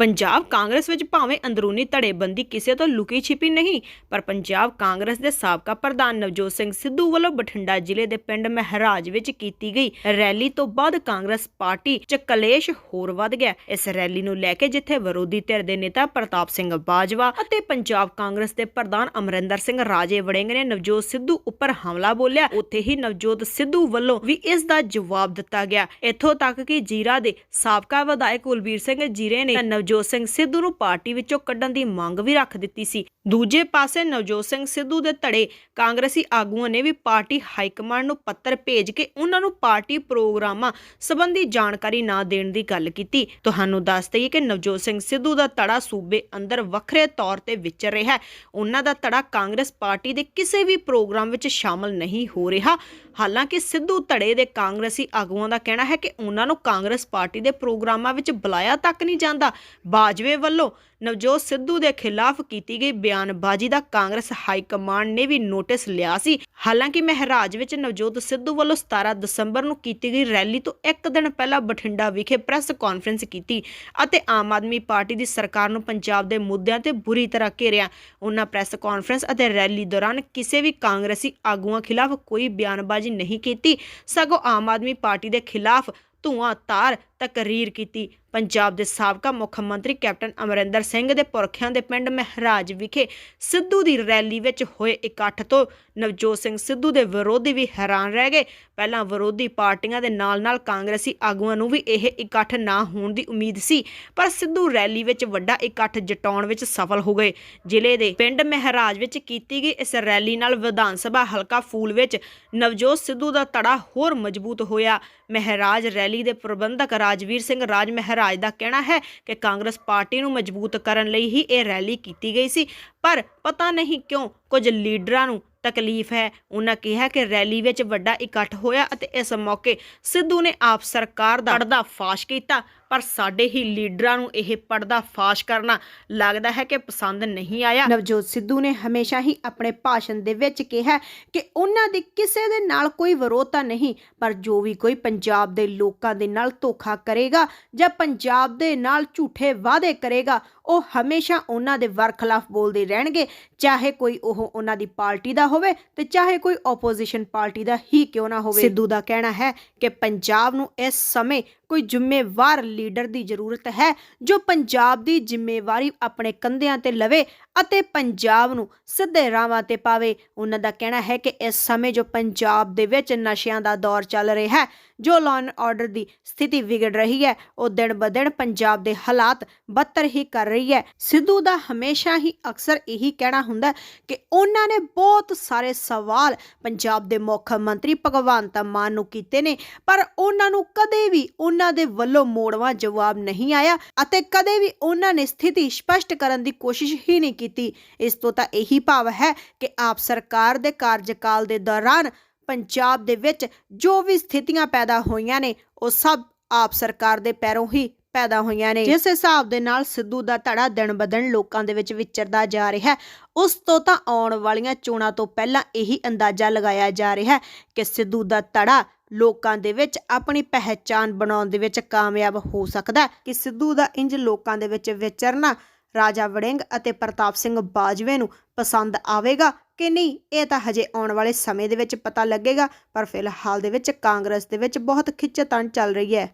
ਪੰਜਾਬ ਕਾਂਗਰਸ ਵਿੱਚ ਭਾਵੇਂ ਅੰਦਰੂਨੀ ਧੜੇਬੰਦੀ ਕਿਸੇ ਤੋਂ ਲੁਕੀ ਛਿਪੀ ਨਹੀਂ, ਪਰ ਪੰਜਾਬ ਕਾਂਗਰਸ ਦੇ ਸਾਬਕਾ ਪ੍ਰਧਾਨ ਨਵਜੋਤ ਸਿੰਘ ਸਿੱਧੂ ਵੱਲੋਂ ਬਠਿੰਡਾ ਜ਼ਿਲ੍ਹੇ ਦੇ ਪਿੰਡ ਮਹਿਰਾਜ ਵਿੱਚ ਕੀਤੀ ਗਈ ਰੈਲੀ ਤੋਂ ਬਾਅਦ ਕਾਂਗਰਸ ਪਾਰਟੀ 'ਚ ਕਲੇਸ਼ ਹੋਰ ਵੱਧ ਗਿਆ। ਇਸ ਰੈਲੀ ਨੂੰ ਲੈ ਕੇ ਜਿੱਥੇ ਵਿਰੋਧੀ ਧਿਰ ਦੇ ਨੇਤਾ ਪ੍ਰਤਾਪ ਸਿੰਘ ਬਾਜਵਾ ਅਤੇ ਪੰਜਾਬ ਕਾਂਗਰਸ ਦੇ ਪ੍ਰਧਾਨ ਅਮਰਿੰਦਰ ਸਿੰਘ ਰਾਜੇ ਵੜਿੰਗ ਨੇ ਨਵਜੋਤ ਸਿੱਧੂ ਉੱਪਰ ਹਮਲਾ ਬੋਲਿਆ। ਉੱਥੇ ਹੀ ਨਵਜੋਤ ਸਿੱਧੂ ਵੱਲੋਂ ਵੀ ਇਸ ਦਾ ਜਵਾਬ ਦਿੱਤਾ ਗਿਆ। ਇੱਥੋਂ ਤੱਕ ਕਿ ਜੀਰਾ ਦੇ ਸਾਬਕਾ ਵਿਧਾਇਕ ਕੁਲਬੀਰ ਸਿੰਘ ਜੀਰੇ ਨੇ ਨਵਜੋਤ ਸਿੰਘ ਸਿੱਧੂ ਨੂੰ ਪਾਰਟੀ ਵਿੱਚੋਂ ਕੱਢਣ ਦੀ ਮੰਗ ਵੀ ਰੱਖ ਦਿੱਤੀ ਸੀ। ਦੂਜੇ ਪਾਸੇ ਨਵਜੋਤ ਸਿੰਘ ਸਿੱਧੂ ਦੇ ਧੜੇ ਕਾਂਗਰਸੀ ਆਗੂਆਂ ਨੇ ਵੀ ਪਾਰਟੀ ਹਾਈ ਕਮਾਂਡ ਨੂੰ ਪੱਤਰ ਭੇਜ ਕੇ ਉਹਨਾਂ ਨੂੰ ਪਾਰਟੀ ਪ੍ਰੋਗਰਾਮਾਂ ਸੰਬੰਧੀ ਜਾਣਕਾਰੀ ਨਾ ਦੇਣ ਦੀ ਗੱਲ ਕੀਤੀ। ਤੁਹਾਨੂੰ ਦੱਸ ਦਈਏ ਕਿ ਨਵਜੋਤ ਸਿੰਘ ਸਿੱਧੂ ਦਾ ਧੜਾ ਸੂਬੇ ਅੰਦਰ ਵੱਖਰੇ ਤੌਰ ਤੇ ਵਿਚਰ ਰਿਹਾ ਹੈ। ਉਹਨਾਂ ਦਾ ਧੜਾ ਕਾਂਗਰਸ ਪਾਰਟੀ ਦੇ ਕਿਸੇ ਵੀ ਪ੍ਰੋਗਰਾਮ ਵਿੱਚ ਸ਼ਾਮਲ ਨਹੀਂ ਹੋ ਰਿਹਾ। ਹਾਲਾਂਕਿ ਸਿੱਧੂ ਧੜੇ ਦੇ ਕਾਂਗਰਸੀ ਆਗੂਆਂ ਦਾ ਕਹਿਣਾ ਹੈ ਕਿ ਉਹਨਾਂ ਨੂੰ ਕਾਂਗਰਸ ਪਾਰਟੀ ਦੇ ਪ੍ਰੋਗਰਾਮਾਂ ਵਿੱਚ ਬੁਲਾਇਆ ਤੱਕ ਨਹੀਂ ਜਾਂਦਾ। ਬਾਜਵੇ ਵੱਲੋਂ ਨਵਜੋਤ ਸਿੱਧੂ ਦੇ ਖਿਲਾਫ ਕੀਤੀ ਗਈ ਬਿਆਨਬਾਜ਼ੀ ਦਾ ਕਾਂਗਰਸ ਹਾਈ ਕਮਾਂਡ ਨੇ ਵੀ ਨੋਟਿਸ ਲਿਆ ਸੀ। ਹਾਲਾਂਕਿ ਮਹਿਰਾਜ ਵਿੱਚ ਨਵਜੋਤ ਸਿੱਧੂ ਵੱਲੋਂ 17 ਦਸੰਬਰ ਨੂੰ ਕੀਤੀ ਗਈ ਰੈਲੀ ਤੋਂ ਇੱਕ ਦਿਨ ਪਹਿਲਾਂ ਬਠਿੰਡਾ ਵਿਖੇ ਪ੍ਰੈਸ ਕਾਨਫਰੰਸ ਕੀਤੀ ਅਤੇ ਆਮ ਆਦਮੀ ਪਾਰਟੀ ਦੀ ਸਰਕਾਰ ਨੂੰ ਪੰਜਾਬ ਦੇ ਮੁੱਦਿਆਂ ਤੇ ਬੁਰੀ ਤਰ੍ਹਾਂ ਘੇਰਿਆ। ਉਹਨਾਂ ਪ੍ਰੈਸ ਕਾਨਫਰੰਸ ਅਤੇ ਰੈਲੀ ਦੌਰਾਨ ਕਿਸੇ ਵੀ ਕਾਂਗਰਸੀ ਆਗੂਆਂ ਖਿਲਾਫ ਕੋਈ ਬਿਆਨਬਾਜ਼ੀ ਨਹੀਂ ਕੀਤੀ। ਸਗੋਂ ਆਮ ਆਦਮੀ ਪਾਰਟੀ ਦੇ ਖਿਲਾਫ ਧੂਆਂ ਤਾਰ ਤਕਰੀਰ ਕੀਤੀ। ਪੰਜਾਬ ਦੇ ਸਾਬਕਾ ਮੁੱਖ ਮੰਤਰੀ ਕੈਪਟਨ ਅਮਰਿੰਦਰ ਸਿੰਘ ਦੇ ਪੁਰਖਿਆਂ ਦੇ ਪਿੰਡ ਮਹਿਰਾਜ ਵਿਖੇ ਸਿੱਧੂ ਦੀ ਰੈਲੀ ਵਿੱਚ ਹੋਏ ਇਕੱਠ ਤੋਂ ਨਵਜੋਤ ਸਿੰਘ ਸਿੱਧੂ ਦੇ ਵਿਰੋਧੀ ਵੀ ਹੈਰਾਨ ਰਹਿ ਗਏ। ਪਹਿਲਾਂ ਵਿਰੋਧੀ ਪਾਰਟੀਆਂ ਦੇ ਨਾਲ-ਨਾਲ ਕਾਂਗਰਸੀ ਆਗੂਆਂ ਨੂੰ ਵੀ ਇਹ ਇਕੱਠ ਨਾ ਹੋਣ ਦੀ ਉਮੀਦ ਸੀ, ਪਰ ਸਿੱਧੂ ਰੈਲੀ ਵਿੱਚ ਵੱਡਾ ਇਕੱਠ ਜਟਾਉਣ ਵਿੱਚ ਸਫਲ ਹੋ ਗਏ। ਜ਼ਿਲ੍ਹੇ ਦੇ ਪਿੰਡ ਮਹਿਰਾਜ ਵਿੱਚ ਕੀਤੀ ਗਈ ਇਸ ਰੈਲੀ ਨਾਲ ਵਿਧਾਨ ਸਭਾ ਹਲਕਾ ਫੂਲ ਵਿੱਚ ਨਵਜੋਤ ਸਿੱਧੂ ਦਾ ਧੜਾ ਹੋਰ ਮਜ਼ਬੂਤ ਹੋਇਆ। ਮਹਿਰਾਜ ਰੈਲੀ ਦੇ ਪ੍ਰਬੰਧਕ ਰਾਜਵੀਰ ਸਿੰਘ ਰਾਜ ਮਹਿਰਾਜ ਦਾ ਕਹਿਣਾ ਹੈ ਕਿ ਕਾਂਗਰਸ ਪਾਰਟੀ ਨੂੰ ਮਜ਼ਬੂਤ ਕਰਨ ਲਈ ਹੀ ਇਹ ਰੈਲੀ ਕੀਤੀ ਗਈ ਸੀ, ਪਰ ਪਤਾ ਨਹੀਂ ਕਿਉਂ ਕੁਝ ਲੀਡਰਾਂ ਨੂੰ ਤਕਲੀਫ ਹੈ। ਉਹਨਾਂ ਕਿਹਾ ਕਿ ਰੈਲੀ ਵਿੱਚ ਵੱਡਾ ਇਕੱਠ ਹੋਇਆ ਅਤੇ ਇਸ ਮੌਕੇ ਸਿੱਧੂ ਨੇ ਆਪ ਸਰਕਾਰ ਦਾ ਪਰਦਾ ਫਾਸ਼ ਕੀਤਾ। ਪਰ ਸਾਡੇ ਹੀ ਲੀਡਰਾਂ ਨੂੰ ਇਹ ਪਰਦਾ ਫਾਸ਼ ਕਰਨਾ ਲੱਗਦਾ ਹੈ ਕਿ ਪਸੰਦ ਨਹੀਂ ਆਇਆ। ਨਵਜੋਤ ਸਿੱਧੂ ਨੇ ਹਮੇਸ਼ਾ ਹੀ ਆਪਣੇ ਭਾਸ਼ਣ ਦੇ ਵਿੱਚ ਕਿਹਾ ਕਿ ਉਹਨਾਂ ਦੀ ਕਿਸੇ ਦੇ ਨਾਲ ਕੋਈ ਵਿਰੋਧਤਾ ਨਹੀਂ ਪਰ ਜੋ ਵੀ ਕੋਈ ਪੰਜਾਬ ਦੇ ਲੋਕਾਂ ਦੇ ਨਾਲ ਧੋਖਾ ਕਰੇਗਾ ਜਾਂ ਪੰਜਾਬ ਦੇ ਨਾਲ ਝੂਠੇ ਵਾਅਦੇ ਕਰੇਗਾ ਉਹ ਹਮੇਸ਼ਾ ਉਹਨਾਂ ਦੇ ਵਰਖਲਾਫ ਬੋਲਦੇ ਰਹਿਣਗੇ। ਚਾਹੇ ਕੋਈ ਉਹ ਉਹਨਾਂ ਦੀ ਪਾਰਟੀ ਦਾ ਹੋਵੇ ਤੇ ਚਾਹੇ ਕੋਈ ਆਪੋਜੀਸ਼ਨ ਪਾਰਟੀ ਦਾ ਹੀ ਕਿਉਂ ਨਾ ਹੋਵੇ। ਸਿੱਧੂ ਦਾ ਕਹਿਣਾ ਹੈ ਕਿ ਪੰਜਾਬ ਨੂੰ ਇਸ ਸਮੇਂ ਕੋਈ ਜ਼ਿੰਮੇਵਾਰ ਲੀਡਰ ਦੀ ਜ਼ਰੂਰਤ ਹੈ ਜੋ ਪੰਜਾਬ ਦੀ ਜ਼ਿੰਮੇਵਾਰੀ ਆਪਣੇ ਕੰਧਿਆਂ ਤੇ ਲਵੇ ਅਤੇ ਪੰਜਾਬ ਨੂੰ ਸਿੱਧੇ ਰਾਹਾਂ ਤੇ ਪਾਵੇ। ਉਹਨਾਂ ਦਾ ਕਹਿਣਾ ਹੈ ਕਿ ਇਸ ਸਮੇਂ ਜੋ ਪੰਜਾਬ ਦੇ ਵਿੱਚ ਨਸ਼ਿਆਂ ਦਾ ਦੌਰ ਚੱਲ ਰਿਹਾ ਹੈ, ਜੋ ਲਾਅ ਐਂਡ ਆਰਡਰ ਦੀ ਸਥਿਤੀ ਵਿਗੜ ਰਹੀ ਹੈ, ਉਹ ਦਿਨ ਬਦਿਨ ਪੰਜਾਬ ਦੇ ਹਾਲਾਤ ਬੱਤਰ ਹੀ ਕਰ ਰਹੀ ਹੈ। ਸਿੱਧੂ ਦਾ ਹਮੇਸ਼ਾ ਹੀ ਅਕਸਰ ਇਹੀ ਕਹਿਣਾ ਹੁੰਦਾ ਕਿ ਉਹਨਾਂ ਨੇ ਬਹੁਤ ਸਾਰੇ ਸਵਾਲ ਪੰਜਾਬ ਦੇ ਮੁੱਖ ਮੰਤਰੀ ਭਗਵੰਤ ਮਾਨ ਨੂੰ ਕੀਤੇ ਨੇ, ਪਰ ਉਹਨਾਂ ਨੂੰ ਕਦੇ ਵੀ ਉਹਨਾਂ ਦੇ ਵੱਲੋਂ ਮੋੜਵਾ ਜਵਾਬ ਨਹੀਂ ਆਇਆ ਅਤੇ ਕਦੇ ਵੀ ਉਹਨਾਂ ਨੇ ਸਥਿਤੀ ਸਪਸ਼ਟ ਕਰਨ ਦੀ ਕੋਸ਼ਿਸ਼ ਹੀ ਨਹੀਂ ਕੀਤੀ। ਇਸ ਤੋਂ ਤਾਂ ਇਹੀ ਭਾਵ ਹੈ ਕਿ ਆਪ ਸਰਕਾਰ ਦੇ ਕਾਰਜਕਾਲ ਦੇ ਦੌਰਾਨ ਪੰਜਾਬ ਦੇ ਵਿੱਚ ਜੋ ਵੀ ਸਥਿਤੀਆਂ ਪੈਦਾ ਹੋਈਆਂ ਨੇ, ਉਹ ਸਭ ਆਪ ਸਰਕਾਰ ਦੇ ਪੈਰੋਂ ਹੀ ਪੈਦਾ ਹੋਈਆਂ ਨੇ। ਜਿਸ ਹਿਸਾਬ ਦੇ ਨਾਲ ਸਿੱਧੂ ਦਾ ਧੜਾ ਦਿਨ ਬਦਨ ਲੋਕਾਂ ਦੇ ਵਿੱਚ ਵਿਚਰਦਾ ਜਾ ਰਿਹਾ ਹੈ ਉਸ ਤੋਂ ਤਾਂ ਆਉਣ ਵਾਲੀਆਂ ਚੋਣਾਂ ਤੋਂ ਪਹਿਲਾਂ ਇਹੀ ਅੰਦਾਜ਼ਾ ਲਗਾਇਆ ਜਾ ਰਿਹਾ ਹੈ ਕਿ ਸਿੱਧੂ ਦਾ ਧੜਾ ਲੋਕਾਂ ਦੇ ਵਿੱਚ ਆਪਣੀ ਪਹਿਚਾਨ ਬਣਾਉਣ ਦੇ ਵਿੱਚ ਕਾਮਯਾਬ ਹੋ ਸਕਦਾ ਹੈ। ਕਿ ਸਿੱਧੂ ਦਾ ਇੰਜ ਲੋਕਾਂ ਦੇ ਵਿੱਚ ਵਿਚਰਨਾ ਰਾਜਾ ਵੜਿੰਗ ਅਤੇ ਪ੍ਰਤਾਪ ਸਿੰਘ ਬਾਜਵੇ ਨੂੰ ਪਸੰਦ ਆਵੇਗਾ ਕਿ ਨਹੀਂ, ਇਹ ਤਾਂ ਹਜੇ ਆਉਣ ਵਾਲੇ ਸਮੇਂ ਦੇ ਵਿੱਚ ਪਤਾ ਲੱਗੇਗਾ, ਪਰ ਫਿਲਹਾਲ ਦੇ ਵਿੱਚ ਕਾਂਗਰਸ ਦੇ ਵਿੱਚ ਬਹੁਤ ਖਿੱਚਤਾਣ ਚੱਲ ਰਹੀ ਹੈ।